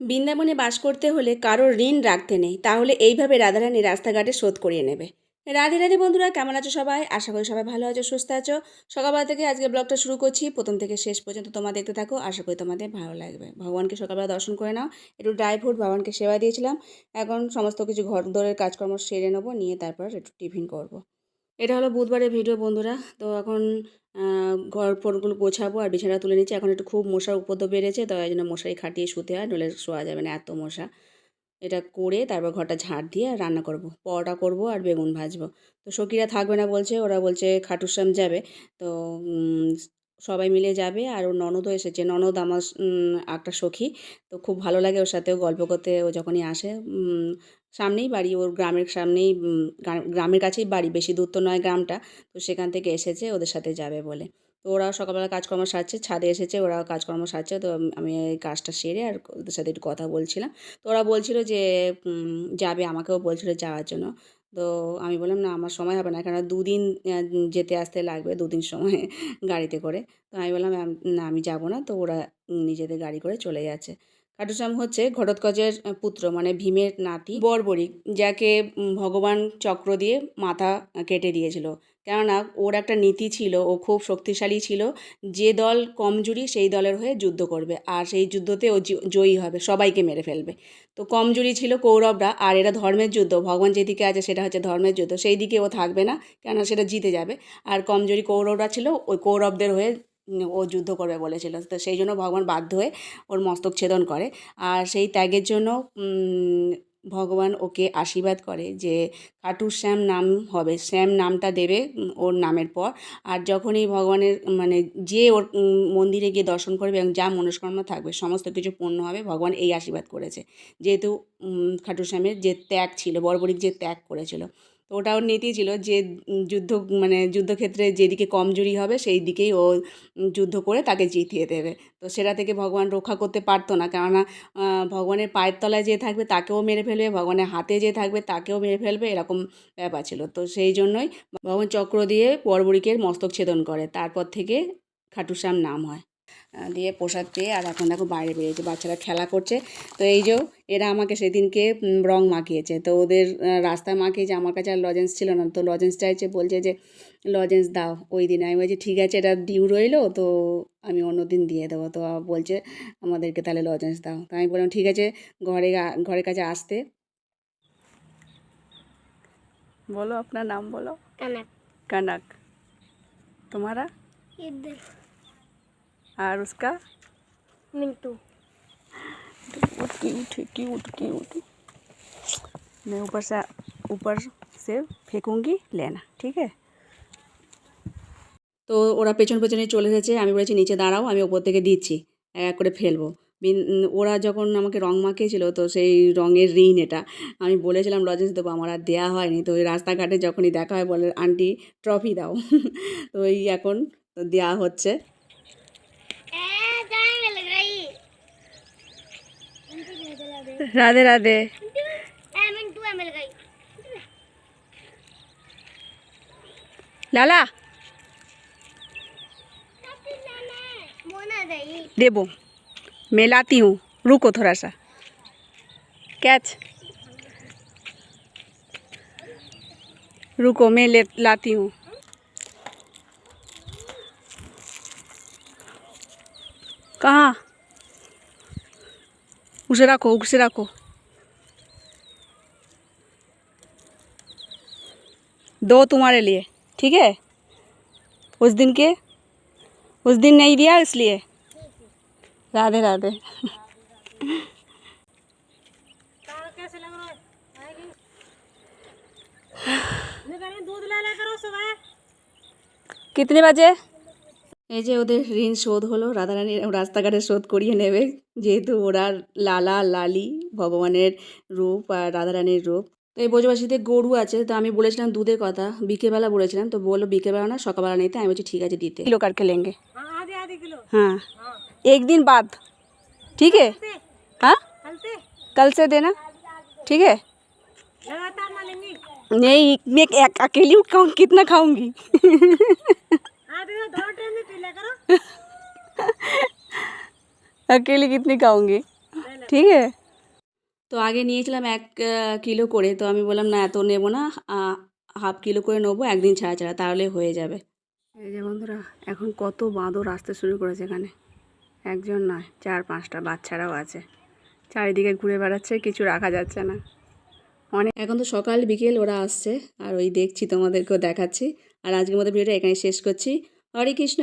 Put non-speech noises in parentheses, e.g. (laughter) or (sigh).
বৃন্দাবনে বাস করতে হলে কারোর ঋণ রাখতে নেই, তাহলে এইভাবে রাধারানী রাস্তাঘাটে শোধ করিয়ে নেবে। রাধে রাধে বন্ধুরা, কেমন আছো সবাই? আশা করি সবাই ভালো আছো, সুস্থ আছো। সকালবেলা থেকে আজকে ব্লগটা শুরু করছি। প্রথম থেকে শেষ পর্যন্ত তোমরা দেখতে থাকো। আশা করি তোমাদের ভালো লাগবে। ভগবানকে সকালবেলা দর্শন করে নাও। একটু ড্রাই ফ্রুট ভগবানকে সেবা দিয়েছিলাম। এখন সমস্ত কিছু ঘর দরের কাজকর্ম সেরে নেব, নিয়ে তারপর একটু টিফিন করব। এটা হলো বুধবারের ভিডিও বন্ধুরা। তো এখন ঘর ফোরগুলো গোছাবো আর বিছানা তুলে নিচ্ছি। এখন একটু খুব মশার উপদ্রব বেড়েছে, তো এই জন্য মশারি খাটিয়ে শুতে হয় নলে শোয়া যাবে না এত মশা। এটা করে তারপর ঘরটা ঝাড় দিয়ে আর রান্না করব। পরোটা করব আর বেগুন ভাজবো। তো সখীরা থাকবে না বলছে, ওরা বলছে খাটুর সাম যাবে। তো সবাই মিলে যাবে আর ওর ননদও এসেছে। ননদ আমার একটা সখী, তো খুব ভালো লাগে ওর সাথেও গল্প করতে। ও যখনই আসে সামনেই বাড়ি, ওর গ্রামের সামনেই গ্রামের কাছেই বাড়ি, বেশি দূর তো নয় গ্রামটা। তো সেখান থেকে এসেছে, ওদের সাথে যাবে বলে। তো ওরাও সকালবেলা কাজকর্ম সারছে, ছাদে এসেছে, ওরাও কাজকর্ম সারছে। তো আমি এই কাজটা সেরে আর ওদের সাথে একটু কথা বলছিলাম। তো ওরা বলছিল যে যাবে, আমাকেও বলছিল যাওয়ার জন্য। তো আমি বললাম, না, আমার সময় হবে না। কেন দুদিন যেতে আসতে লাগবে, দুদিন সময় গাড়িতে করে। তো আমি বললাম না, আমি যাব না। তো ওরা নিজেদের গাড়ি করে চলে যাচ্ছে। খাটুশ্যাম হচ্ছে ঘটোৎকচের পুত্র মানে ভীমের নাতি বর্বরিক যাকে ভগবান চক্র দিয়ে মাথা কেটে দিয়েছিল। কেননা ওর একটা নীতি ছিল, ও খুব শক্তিশালী ছিল, যে দল কমজোরি সেই দলের হয়ে যুদ্ধ করবে, আর সেই যুদ্ধতে ও জয়ী হবে, সবাইকে মেরে ফেলবে। তো কমজোরি ছিল কৌরবরা, আর এরা ধর্মের যুদ্ধ, ভগবান যেদিকে আছে সেটা হচ্ছে ধর্মের যুদ্ধ, সেই দিকে ও থাকবে না, কেননা সেটা জিতে যাবে। আর কমজোরি কৌরবরা ছিল, ওই কৌরবদের হয়ে ও যুদ্ধ করবে বলেছিল। তো সেই জন্য ভগবান বাধ্য হয়ে ওর মস্তক ছেদন করে। আর সেই ত্যাগের জন্য ভগবান ওকে আশীর্বাদ করে যে খাটুর শ্যাম নাম হবে। শ্যাম নামটা দেবে ওর নামের পর। আর যখনই ভগবানের মানে যে ওর মন্দিরে গিয়ে দর্শন করবে এবং যা মনস্কামনা থাকবে, সমস্ত কিছু পূর্ণ হবে, ভগবান এই আশীর্বাদ করেছে। যেহেতু খাটু শ্যামের যে ত্যাগ ছিল, বর্বরিক যে ত্যাগ করেছিল। তো ওটা ওর নীতি ছিল যে যুদ্ধ মানে যুদ্ধক্ষেত্রে যেদিকে কমজোরি হবে সেই দিকেই ও যুদ্ধ করে তাকে জিতিয়ে দেবে। তো সেটা থেকে ভগবান রক্ষা করতে পারতো না। কেননা ভগবানের পায়ের তলায় যে থাকবে তাকেও মেরে ফেলবে, ভগবানের হাতে যে থাকবে তাকেও মেরে ফেলবে, এরকম ব্যাপার ছিল। তো সেই জন্যই ভগবান চক্র দিয়ে বর্বরিকের মস্তক ছেদন করে। তারপর থেকে খাটুশ্যাম নাম হয়। দিয়ে প্রসাদ পেয়ে আর এখন দেখো বাইরে বেরিয়েছে বাচ্চারা খেলা করছে। তো এই যে এরা আমাকে সেদিনকে রং মাখিয়েছে। তো ওদের রাস্তায় মাখিয়েছে আমার কাছে আর লজেন্স ছিল না। তো লজেন্স চাইছে বলছে যে লজেন্স দাও ওই দিন। আমি বলছি ঠিক আছে এটা ডিউ রইল তো আমি অন্য দিন দিয়ে দেবো। তো বলছে আমাদেরকে তাহলে লজেন্স দাও। তো আমি বললাম ঠিক আছে ঘরে ঘরের কাছে আসতে। বলো আপনার নাম বলো। কানাক। কানাক। তোমারা? और उसका मिंटू क्यूट क्यूट है क्यूट क्यूट मैं ऊपर से ऊपर से फेंकूंगी लेना ठीक है তো ওরা পেছন পেছনে চলে এসেছে আমি বলেছি নিচে দাঁড়াও আমি ওপর থেকে দিচ্ছি এক এক করে ফেলবো বিন- উম, ওরা যখন আমাকে রং মাখিয়েছিল তো সেই রঙের ঋণ এটা আমি বলেছিলাম লজেন্স দেবো আমার আর দেওয়া হয়নি তো ওই রাস্তাঘাটে যখনই দেখা হয় বলে আন্টি ট্রফি দাও (laughs) তো এই এখন দেওয়া হচ্ছে राधे राधे। लाला। देबो, मैं लाती हूँ। रुको थोड़ा सा। कैच। रुको, मैं ले, लाती हूँ। कहाँ? उसे रखो उसे रखो दो तुम्हारे लिए, ठीक है? उस दिन के? उस दिन नहीं दिया इसलिए? राधे राधे। कितने लग এই যে ওদের ঋণ শোধ হলো রাধারানী রাস্তাঘাটে শোধ করিয়ে নেবে যেহেতু ওরা লালা লালি ভগবানের রূপ আর রাধারানীর রূপ তো এই ব্রজবাসীতে গরু আছে তো আমি বলেছিলাম দুধের কথা বিকেলবেলা বলেছিলাম তো বললো বিকেলবেলা না সকালবেলা নিতে আমি বলছি ঠিক আছে দিতে কিলো কাটকে লেঙ্গে हाँ आधे आधे किलो हाँ एक दिन बाद ठीक है हाँ कल से कल से देना ठीक है लगातार ना लेंगे नहीं मैं एक- अकेली खाऊं कितना खाऊंगी (laughs) (laughs) अकेली कितनी खाऊंगी ले ले ঠিক আছে তো আগে নিয়েছিলাম এক আহ, কিলো করে তো আমি বললাম না এত নেবো না আহ, হাফ কিলো করে নেবো একদিন ছাড়া ছাড়া তাহলে হয়ে যাবে এই যে বন্ধুরা এখন কত বাঁদর আসতে শুরু করেছে এখানে একজন নয় চার পাঁচটা বাচ্চারাও আছে চারিদিকে ঘুরে বেড়াচ্ছে কিছু রাখা যাচ্ছে না অনেক এখন তো সকাল বিকেল ওরা আসছে আর ওই দেখছি তোমাদেরকেও দেখাচ্ছি আর আজকের মতো ভিডিওটা এখানে শেষ করছি হরে কৃষ্ণ।